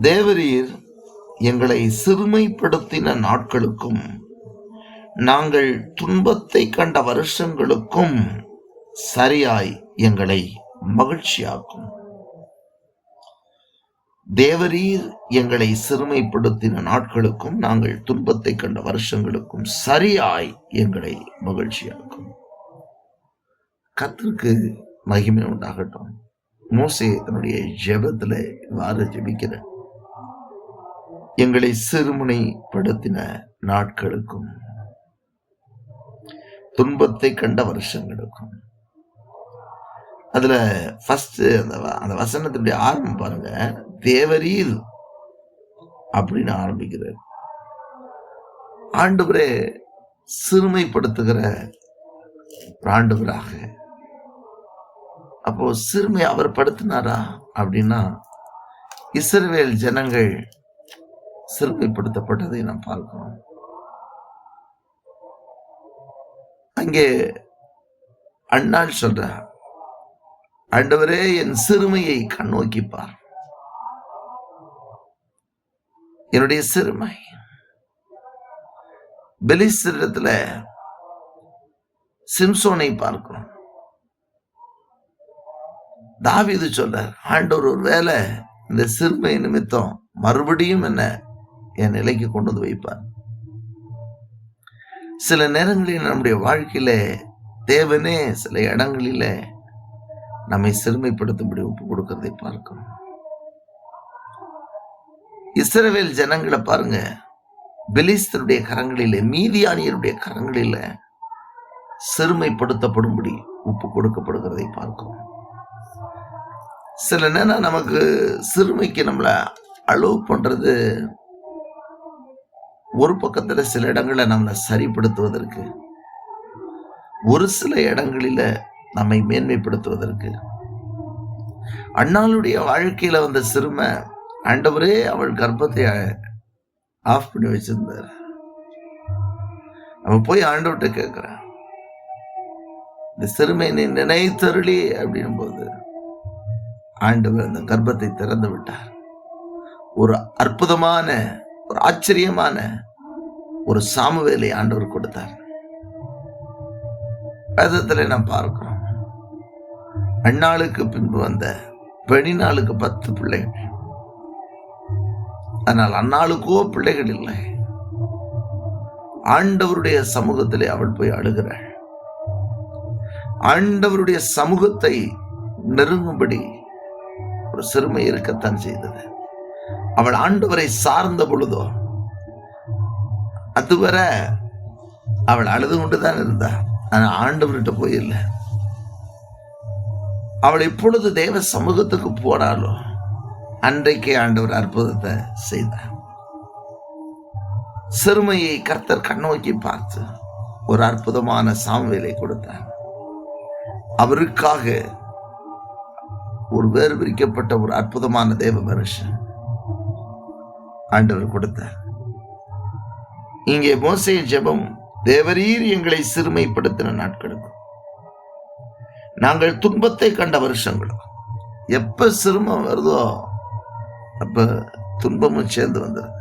தேவரீர் எங்களை சிறுமைப்படுத்தின நாட்களுக்கும் நாங்கள் துன்பத்தை கண்ட வருஷங்களுக்கும் சரியாய் எங்களை மகிழ்ச்சியாக்கும். தேவரீர் எங்களை சிறுமைப்படுத்தின நாட்களுக்கும் நாங்கள் துன்பத்தை கண்ட வருஷங்களுக்கும் சரியாய் எங்களை மகிழ்ச்சியாக்கும். கத்திற்கு மகிமை உண்டாகட்டும். மோசே தன்னுடைய ஜெபத்தில் இவ்வாறு ஜெபிக்கிறேன் எங்களை சிறுமுனைப்படுத்தின நாட்களுக்கும் துன்பத்தை கண்ட வருஷங்களுக்கும். அதுல ஃபர்ஸ்ட் அந்த அந்த வசனத்தினுடைய ஆரம்பம் பாருங்க. தேவரீர் அப்படின்னு ஆரம்பிக்கிறார். ஆண்டவரே சிறுமைப்படுத்துகிற ஒரு ஆண்டவராக. அப்போ சிறுமை அவர் படுத்தினாரா? அப்படின்னா இஸ்ரவேல் ஜனங்கள் சிறுமைப்படுத்தப்பட்டதை நாம் பார்க்கிறோம். அங்கே அண்ணாள் சொல்றார் ஆண்டவரே என் சிறுமையை கண்ணோக்கிப்பார் என்னுடைய சிறுமை. பெலிஸ்திரத்துல சிம்சோனை பார்க்கிறோம். தாவிது சொல்றார் ஆண்டவர் ஒரு வேலை இந்த சிறுமை நிமித்தம் மறுபடியும் என்ன என் நிலைக்கு கொண்டு வந்து வைப்பார். சில நேரங்களில் நம்முடைய வாழ்க்கையில தேவனே சில இடங்களில நம்மை சிறுமைப்படுத்தும்படி ஒப்பு கொடுக்கறதை பார்க்கணும் இஸ்ரவேல் ஜனங்களை பாருங்க. பெலிஸ்தருடைய கரங்களில மீதியானியருடைய கரங்களில சிறுமைப்படுத்தப்படும்படி ஒப்பு கொடுக்கப்படுகிறதை பார்க்கிறோம். சில நேரம் நமக்கு சிறுமைக்கு நம்மளை அலோவ் பண்றது ஒரு பக்கத்துல சில இடங்களை நம்மளை சரிப்படுத்துவதற்கு ஒரு சில இடங்களில நம்மை மேன்மைப்படுத்துவதற்கு. அண்ணாளுடைய வாழ்க்கையில வந்த சிறுமை ஆண்டவரே அவள் கர்ப்பத்தை ஆஃப் பண்ணி வச்சிருந்தார். அவன் போய் ஆண்டவர்கிட்ட கேட்கிறான் இந்த சிறுமை நீ நினைத்தருளி அப்படின்னும் போது ஆண்டவர் அந்த கர்ப்பத்தை திறந்து விட்டார். ஒரு அற்புதமான ஒரு ஆச்சரியமான ஒரு சாமுவேலை ஆண்டவர் கொடுத்தார். வேதத்துல நாம் பார்க்கிறோம். அந்நாளுக்கு பின்பு வந்த பெணிநாளுக்கு பத்து பிள்ளைகள். ஆனால் அந்நாளுக்கோ பிள்ளைகள் இல்லை. ஆண்டவருடைய சமூகத்திலே அவள் போய் அழுகிறாள். ஆண்டவருடைய சமூகத்தை நெருங்கும்படி ஒரு சிறுமை இருக்கத்தான் செய்தது. அவள் ஆண்டவரை சார்ந்த பொழுதோ அதுவரை அவள் அழுது கொண்டுதான் இருந்தா ஆனால் ஆண்டவர்கிட்ட போயில்ல அவள் எப்பொழுது தேவ சமூகத்துக்கு போனாலோ அன்றைக்கே ஆண்டவர் அற்புதத்தை செய்தார். சிறுமையை கர்த்தர் கண்ணோக்கி பார்த்து ஒரு அற்புதமான சாம்வேலை கொடுத்தார். அவருக்காக ஒரு வேறு பிரிக்கப்பட்ட ஒரு அற்புதமான தேவ மனுஷன். ஆண்டவர் கொடுத்தார். இங்கே மோசை ஜெபம் தேவரீர் எங்களை சிறுமைப்படுத்தின நாட்களுக்கும் நாங்கள் துன்பத்தை கண்ட வருஷங்களும் எப்ப சிறுமம் வருதோ அப்ப துன்பமும் சேர்ந்து வந்துடும்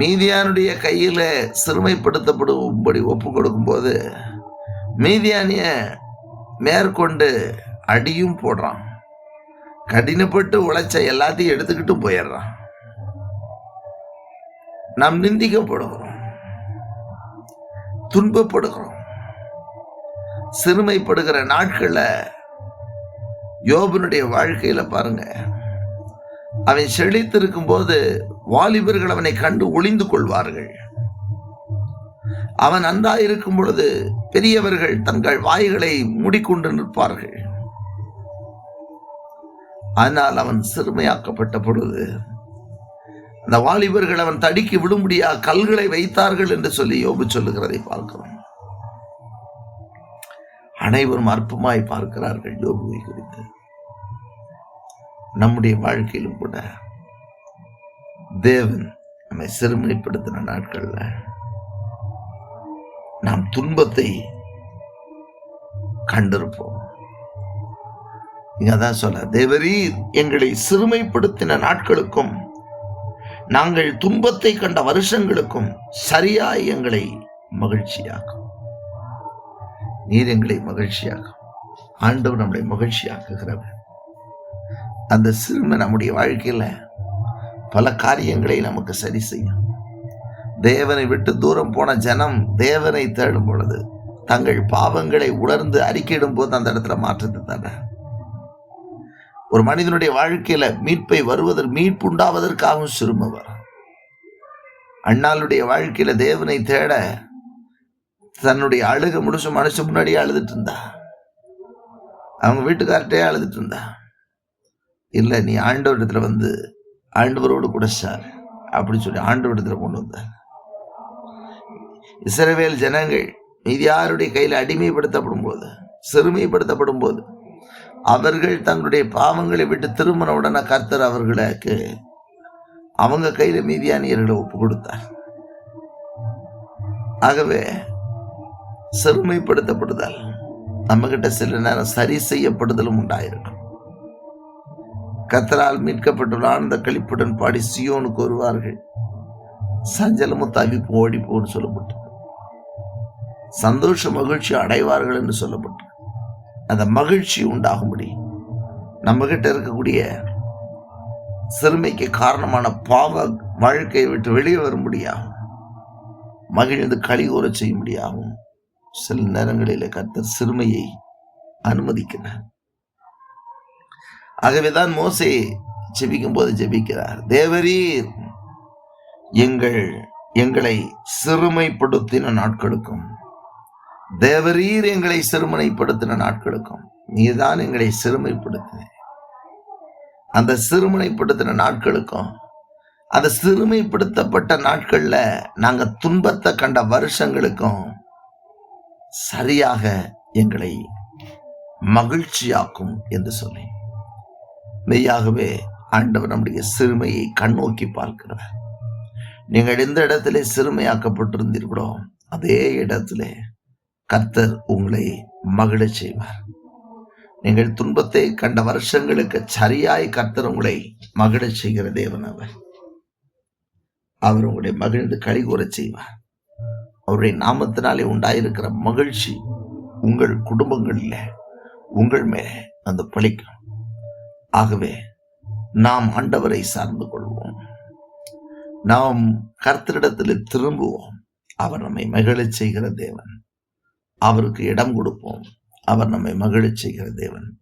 மீதியானுடைய கையில சிறுமைப்படுத்தப்படும்படி ஒப்பு கொடுக்கும்போது மீதியானிய மேற்கொண்டு அடியும் போடுறான். கடினப்பட்டு உழைச்ச எல்லாத்தையும் எடுத்துக்கிட்டு போயிடுறான். நாம் நிந்திக்கப்படுகிறோம். துன்பப்படுகிறோம். சிறுமைப்படுகிற நாட்களில் யோபனுடைய வாழ்க்கையில பாருங்க. அவன் செழித்திருக்கும் போது வாலிபர்கள் அவனை கண்டு ஒளிந்து கொள்வார்கள். அவன் நன்றாயிருக்கும் பொழுது பெரியவர்கள் தங்கள் வாய்களை மூடிக்கொண்டு நிற்பார்கள். ஆனால் அவன் சிறுமையாக்கப்பட்ட பொழுது அந்த வாலிபர்கள் அவன் தடுக்கி விடும்படியா கல்களை வைத்தார்கள் என்று சொல்லி யோபு சொல்லுகிறதை பார்க்கிறோம். அனைவரும் அற்பமாய் பார்க்கிறார்கள் யோபுவை குறித்து. நம்முடைய வாழ்க்கையிலும் கூட தேவன் நம்மை சிறுமைப்படுத்தின நாட்கள்ல நாம் துன்பத்தை கண்டிருப்போம். இங்க அதான் சொல்ல தேவரீர் எங்களை சிறுமைப்படுத்தின நாட்களுக்கும் நாங்கள் துன்பத்தை கண்ட வருஷங்களுக்கும் சரியாய் எங்களை மகிழ்ச்சியாக்கும். நீர் எங்களை மகிழ்ச்சியாக்கும். ஆண்டவர் நம்மளை மகிழ்ச்சியாக்குகிறவர். அந்த சிறுமை நம்முடைய வாழ்க்கையில பல காரியங்களை நமக்கு சரி செய்யும். தேவனை விட்டு தூரம் போன ஜனம் தேவனை தேடும் பொழுது தங்கள் பாவங்களை உணர்ந்து அறிக்கையிடும் போது அந்த இடத்துல மாற்றத்தை தானே ஒரு மனிதனுடைய வாழ்க்கையில மீட்பை வருவதற்கு மீட்பு உண்டாவதற்காகவும் சிறுமை அண்ணாளுடைய வாழ்க்கையில தேவனை தேட தன்னுடைய அழுக முடிச்சு மனசு முன்னாடியே அழுதுட்டு இருந்தா. அவங்க வீட்டுக்கார்ட்டே அழுதுட்டு இருந்தா. இல்லை நீ ஆண்டவரிடத்துல வந்து ஆண்டவரோடு கூட சார் அப்படின்னு சொல்லி ஆண்டவரிடத்துல கொண்டு வந்தார். இஸ்ரவேல் ஜனங்கள் மீதியாருடைய கையில் அடிமைப்படுத்தப்படும் போது சிறுமைப்படுத்தப்படும் போது அவர்கள் தங்களுடைய பாவங்களை விட்டு திரும்பின உடனே கர்த்தர் அவர்களுக்கு அவங்க கையில் மீதியானியர்களை ஒப்பு கொடுத்தார். ஆகவே சிறுமைப்படுத்தப்படுதல் நம்ம கிட்ட சில நேரம் சரி செய்யப்படுதலும் உண்டாயிருக்கும். கத்தரால் மீட்கப்பட்டுள்ள ஆனந்த கழிப்புடன் பாடி சியோனுக்கு வருவார்கள். சஞ்சலமும் தவிப்பு ஓடிப்போன்னு சொல்லப்பட்டு சந்தோஷ மகிழ்ச்சி அடைவார்கள் என்று சொல்லப்பட்டு அந்த மகிழ்ச்சி உண்டாகும்படி நம்மகிட்ட இருக்கக்கூடிய சிறுமைக்கு காரணமான பாவ வாழ்க்கையை விட்டு வெளியே வரும்படியாகும் மகிழ்ந்து கழிவுற செய்ய முடியாகும் சில நேரங்களில் கர்த்தர் சிறுமையை அனுமதிக்கிறார். ஆகவேதான் மோசே ஜெபிக்கும் போது ஜெபிக்கிறார் தேவரீர் எங்கள் எங்களை சிறுமைப்படுத்தின நாட்களுக்கும் தேவரீர் எங்களை சிறுமனைப்படுத்தின நாட்களுக்கும் நீதான் எங்களை சிறுமைப்படுத்தின. அந்த சிறுமனைப்படுத்தின நாட்களுக்கும் அந்த சிறுமைப்படுத்தப்பட்ட நாட்கள்ல நாங்க துன்பத்தை கண்ட வருஷங்களுக்கும் சரியாக எங்களை மகிழ்ச்சியாக்கும் என்று சொல்லி மெய்யாகவே ஆண்டவர் நம்முடைய சிறுமையை கண்ணோக்கி பார்க்கிறார். நீங்கள் எந்த இடத்திலே சிறுமையாக்கப்பட்டிருந்தீர்களோ அதே இடத்திலே கர்த்தர் உங்களை மகிழச் செய்வார். நீங்கள் துன்பத்தை கண்ட வருஷங்களுக்கு சரியாய் கர்த்தர் உங்களை மகிழச் செய்கிற தேவன் அவர். அவர் உங்களை மகிழ்ந்து கழிகூறச் செய்வார். அவருடைய நாமத்தினாலே உண்டாயிருக்கிற மகிழ்ச்சி உங்கள் குடும்பங்களில் உங்கள் மேலே அந்த பழிக்கும். ஆகவே நாம் ஆண்டவரை சார்ந்து கொள்வோம். நாம் கர்த்தரிடத்தில் திரும்புவோம். அவர் நம்மை மகிழச் செய்கிற தேவன். அவருக்கு இடம் கொடுப்போம். அவர் நம்மை மகிழச் செய்கிற தேவன்.